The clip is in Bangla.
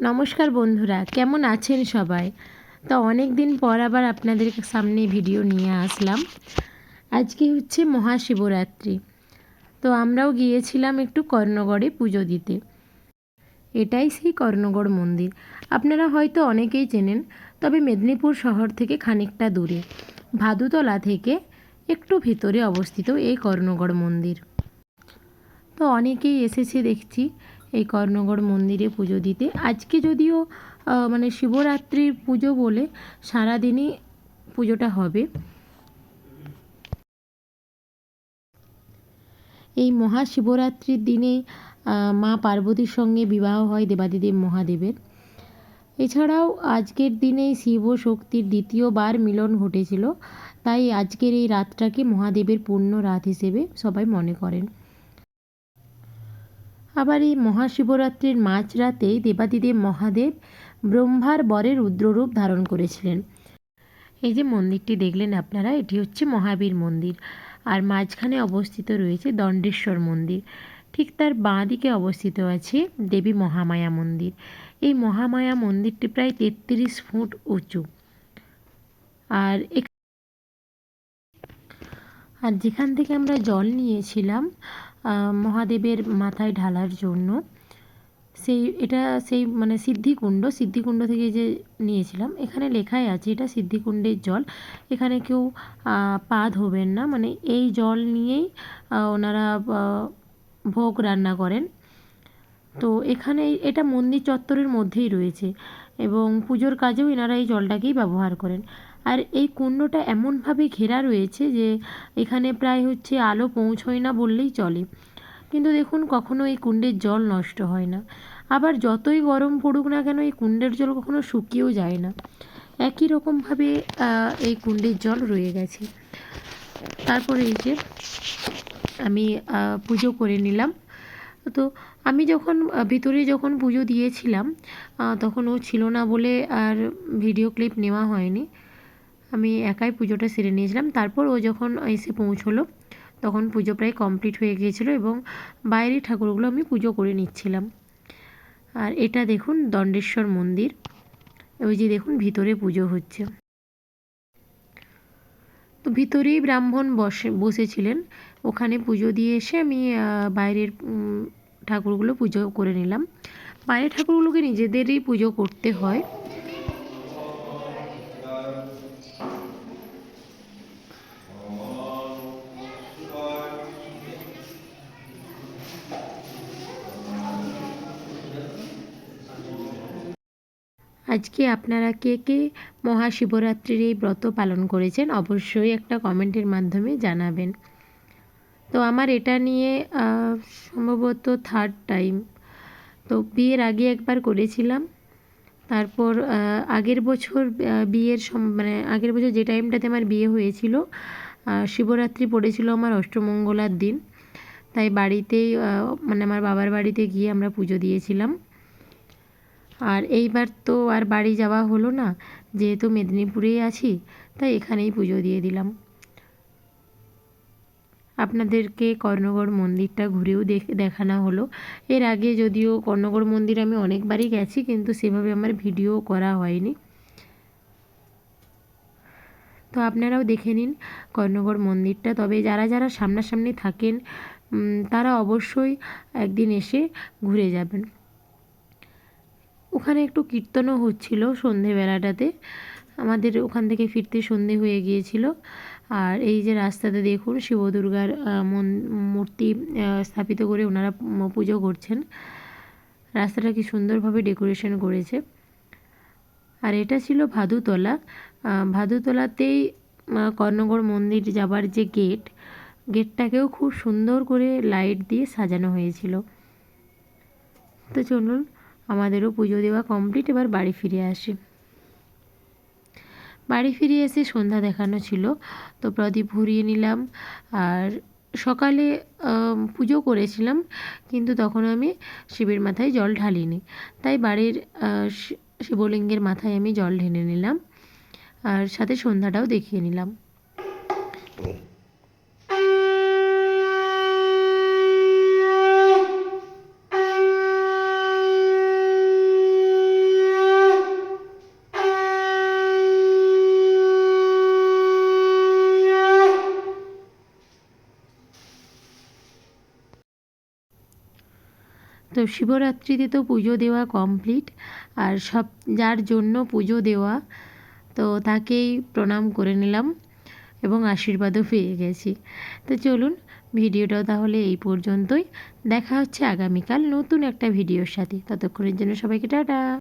নমস্কার বন্ধুরা, কেমন আছেন সবাই? তো অনেক দিন পর আবার আপনাদের সামনে ভিডিও নিয়ে আসলাম। আজকে হচ্ছে মহাশিবরাত্রি। তো আমরাও গিয়েছিলাম একটু কর্ণগড়ে পুজো দিতে। এটাই সেই কর্ণগড় মন্দির। আপনারা হয়তো অনেকেই চেনেন, তবে মেদিনীপুর শহর থেকে খানিকটা দূরে, ভাদুতলা থেকে একটু ভিতরে অবস্থিত এই কর্ণগড় মন্দির। তো অনেকেই এসেছে দেখছি এই কর্ণগড় মন্দিরে পুজো দিতে। আজকে যদিও মানে শিবরাত্রির পুজো বলে সারাদিনই পুজোটা হবে। এই মহাশিবরাত্রির দিনে মা পার্বতীর সঙ্গে বিবাহ হয় দেবাদিদেব মহাদেবের। এছাড়াও আজকের দিনেই শিব শক্তির দ্বিতীয়বার মিলন ঘটেছিল। তাই আজকের এই রাতটাকে মহাদেবের পূর্ণ রাত হিসেবে সবাই মনে করেন। আবার এই মহাশিবরাত্রির মাঝরাতেই দেবাদিদেব মহাদেব ব্রহ্মার বরের রুদ্ররূপ ধারণ করেছিলেন। এই যে মন্দিরটি দেখলেন আপনারা, এটি হচ্ছে মহাবীর মন্দির আর মাঝখানে অবস্থিত রয়েছে দণ্ডেশ্বর মন্দির। ঠিক তার বাঁ দিকে অবস্থিত আছে দেবী মহামায়া মন্দির। এই মহামায়া মন্দিরটি প্রায় তেত্রিশ ফুট উঁচু। আর আর যেখান থেকে আমরা জল নিয়েছিলাম মহাদেবের মাথায় ঢালার জন্য। সেই, এটা সেই মানে সিদ্ধিকুণ্ড সিদ্ধিকুণ্ড থেকে যে নিয়েছিলাম, এখানে লেখাই আছে, এটা সিদ্ধিকুণ্ডের জল। এখানে কেউ পা ধোবেন না মানে এই জল নিয়েই ওনারা ভোগ রান্না করেন। তো এখানে এটা মন্দির চত্বরের মধ্যেই রয়েছে এবং পুজোর কাজেও এনারা এই জলটাকেই ব্যবহার করেন। আর এই কুণ্ডটা এমনভাবে ঘেরা রয়েছে যে এখানে প্রায় হচ্ছে আলো পৌঁছয় না বললেই চলে। কিন্তু দেখুন, কখনো এই কুণ্ডের জল নষ্ট হয় না। আবার যতই গরম পড়ুক না কেন, এই কুণ্ডের জল কখনো শুকিয়েও যায় না। একই রকমভাবে এই কুণ্ডের জল রয়ে গেছে। তারপরে এই যে আমি পুজো করে নিলাম। তো আমি যখন ভিতরে যখন পুজো দিয়েছিলাম তখন ও ছিল না বলে আর ভিডিও ক্লিপ নেওয়া হয়নি। আমি একাই পুজোটা সেরে নিয়েছিলাম। তারপর ও যখন এসে পৌঁছলো, তখন পুজো প্রায় কমপ্লিট হয়ে গিয়েছিল এবং বাইরের ঠাকুরগুলো আমি পুজো করে নিচ্ছিলাম। আর এটা দেখুন দণ্ডেশ্বর মন্দির। ওই যে দেখুন ভিতরে পুজো হচ্ছে। তো ভিতরেই ব্রাহ্মণ বসে, বসেছিলেন। ওখানে পুজো দিয়ে এসে আমি বাইরের ঠাকুরগুলো পুজো করে নিলাম। বাইরের ঠাকুরগুলোকে নিজেদেরই পুজো করতে হয়। আজকে আপনারা কে কে মহাশিবরাত্রির এই ব্রত পালন করেছেন অবশ্যই একটা কমেন্টের মাধ্যমে জানাবেন। তো আমার এটা নিয়ে সম্ভবত থার্ড টাইম তো বিয়ের আগে একবার করেছিলাম। তারপর আগের বছর বিয়ের মানে আগের বছর যে টাইমটাতে আমার বিয়ে হয়েছিল শিবরাত্রি পড়েছিল আমার অষ্টমঙ্গলার দিন। তাই বাড়িতেই মানে আমার বাবার বাড়িতে গিয়ে আমরা পুজো দিয়েছিলাম। আর এইবার তো আর বাড়ি যাওয়া হলো না, যেহেতু মেদিনীপুরেই আছি, তাই এখানেই পুজো দিয়ে দিলাম। আপনাদেরকে কর্ণগড় মন্দিরটা ঘুরেও দেখ, দেখানো হলো। এর আগে যদিও কর্ণগড় মন্দির আমি অনেকবারই গেছি, কিন্তু সেভাবে আমার ভিডিও করা হয়নি। তো আপনারাও দেখে নিন কর্ণগড় মন্দিরটা। তবে যারা যারা সামনাসামনি থাকেন তারা অবশ্যই একদিন এসে ঘুরে যাবেন। ওখানে একটু কীর্তনও হচ্ছিল সন্ধেবেলাটাতে। আমাদের ওখান থেকে ফিরতে সন্ধে হয়ে গিয়েছিল। আর এই যে রাস্তাতে দেখুন শিব দুর্গার মন- মূর্তি স্থাপিত করে ওনারা পুজো করছেন। রাস্তাটা কি সুন্দরভাবে ডেকোরেশন করেছে। আর এটা ছিল ভাদুতলা। ভাদুতলাতেই কর্ণগড় মন্দির যাবার যে গেট, গেটটাকেও খুব সুন্দর করে লাইট দিয়ে সাজানো হয়েছিল। তো চলুন আমাদেরও পুজো দেওয়া কমপ্লিট এবার বাড়ি ফিরে আসি। বাড়ি ফিরে এসে সন্ধ্যা দেখানো ছিল, তো প্রদীপ ঘুরিয়ে নিলাম। আর সকালে পুজো করেছিলাম, কিন্তু তখন আমি শিবের মাথায় জল ঢালিনি। তাই বাড়ির শিবলিঙ্গের মাথায় আমি জল ঢেলে নিলাম। আর সাথে সন্ধ্যাটাও দেখিয়ে নিলাম। তো শিবরাত্রিতে তো পুজো দেওয়া কমপ্লিট আর সব, যার জন্য পুজো দেওয়া, তো তাকেই প্রণাম করে নিলাম এবং আশীর্বাদও পেয়ে গেছি। তো চলুন, ভিডিওটাও তাহলে এই পর্যন্তই। দেখা হচ্ছে আগামীকাল নতুন একটা ভিডিওর সাথে। ততক্ষণের জন্য সবাইকে টাটা!